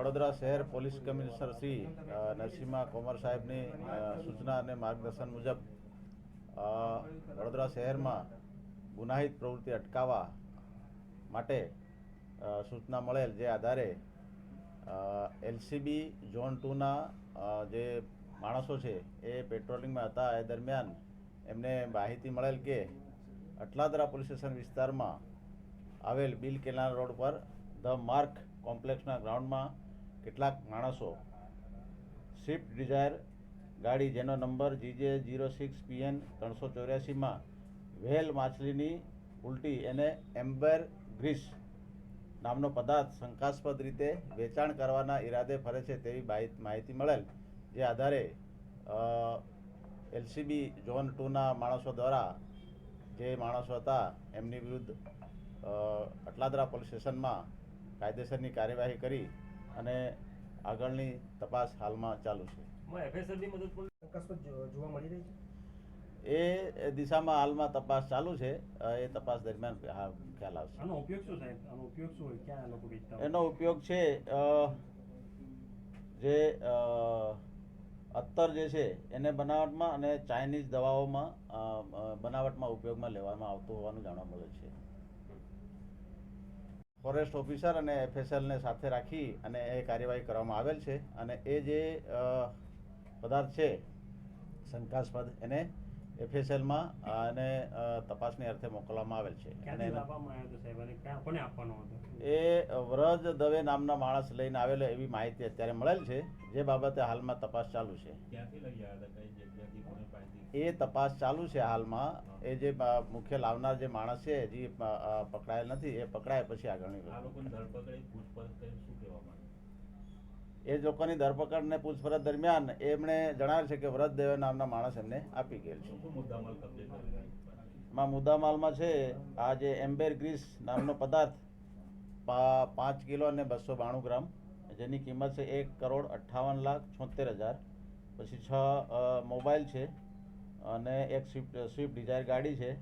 વડોદરા શહેર police commissioner Shri Narasimha Komar સાહેબની સૂચના અને માર્ગદર્શન મુજબ વડોદરા શહેરમાં ગુનાહિત પ્રવૃત્તિ અટકાવવા માટે સૂચના મળેલ જે આધારે એલસીબી ઝોન ટુના જે માણસો છે એ પેટ્રોલિંગમાં હતા. એ દરમિયાન એમને માહિતી મળેલ કે અટલાદરા પોલીસ સ્ટેશન વિસ્તારમાં આવેલ બિલ કેનાલ રોડ પર ધ માર્ક કોમ્પ્લેક્સના ગ્રાઉન્ડમાં કેટલાક માણસો સ્વિફ્ટ ડિઝાયર ગાડી જેનો number GJ zero six PN ત્રણસો ચોર્યાસીમાં વ્હેલ માછલીની ઉલટી એને એમ્બર ગ્રીસ નામનો પદાર્થ શંકાસ્પદ રીતે વેચાણ કરવાના ઈરાદે ફરે છે તેવી માહિતી મળેલ, જે આધારે એલસીબી ઝોન ટુના માણસો દ્વારા જે માણસો હતા એમની વિરુદ્ધ અટલાદરા પોલીસ સ્ટેશનમાં કાયદેસરની કાર્યવાહી કરી અને આગળની તપાસ હાલમાં ચાલુ છે. એફએસએલની મદદ પણ શંકાસ્પદ જો- જોવા મળી રહી છે? એ દિશામાં હાલમાં તપાસ ચાલુ છે. એ તપાસ દરમિયાન ખ્યાલ આવશે. આનો ઉપયોગ શું સાહેબ આનો ઉપયોગ શું હોય? ક્યાં લોકો વેચતા એનો ઉપયોગ છે જે અત્તર જે છે એને બનાવટમાં અને ચાઇનીઝ દવાઓમાં બનાવટમાં ઉપયોગમાં લેવામાં આવતું હોવાનું જાણવા મળે છે. ફોરેસ્ટ ઓફિસર અને એફએસએલને સાથે રાખી અને એ કાર્યવાહી કરવામાં આવેલ છે અને એ જે પદાર્થ છે શંકાસ્પદ એને એફએસએલમાં અને તપાસની અર્થે મોકલવામાં આવેલ છે. અને એ વ્રજ દવે નામના માણસ લઈને આવેલો એવી માહિતી અત્યારે મળેલ છે. જે બાબતે હાલમાં તપાસ ચાલુ છે. એ તપાસ ચાલુ છે હાલમાં. એ જે મુખ્ય લાવનાર જે માણસ છે હજી પકડાયેલ નથી એ પકડાય પછી આગળની એ લોકોની ધરપકડ ને પૂછપરછ દરમિયાન એમણે જણાવ્યું છે કે વ્રત દેવ નામના માણસ એમને આપી ગયેલ છે. એમાં મુદ્દામાલમાં છે આ જે એમ્બેર ગ્રીસ નામનો પદાર્થ પાંચ કિલો અને બસો બાણું ગ્રામ જેની કિંમત છે એક કરોડ અઠ્ઠાવન લાખ છોતેર હજાર. પછી છ મોબાઈલ છે અને એક સ્વિફ્ટ સ્વિફ્ટ ડિઝાયર ગાડી છે.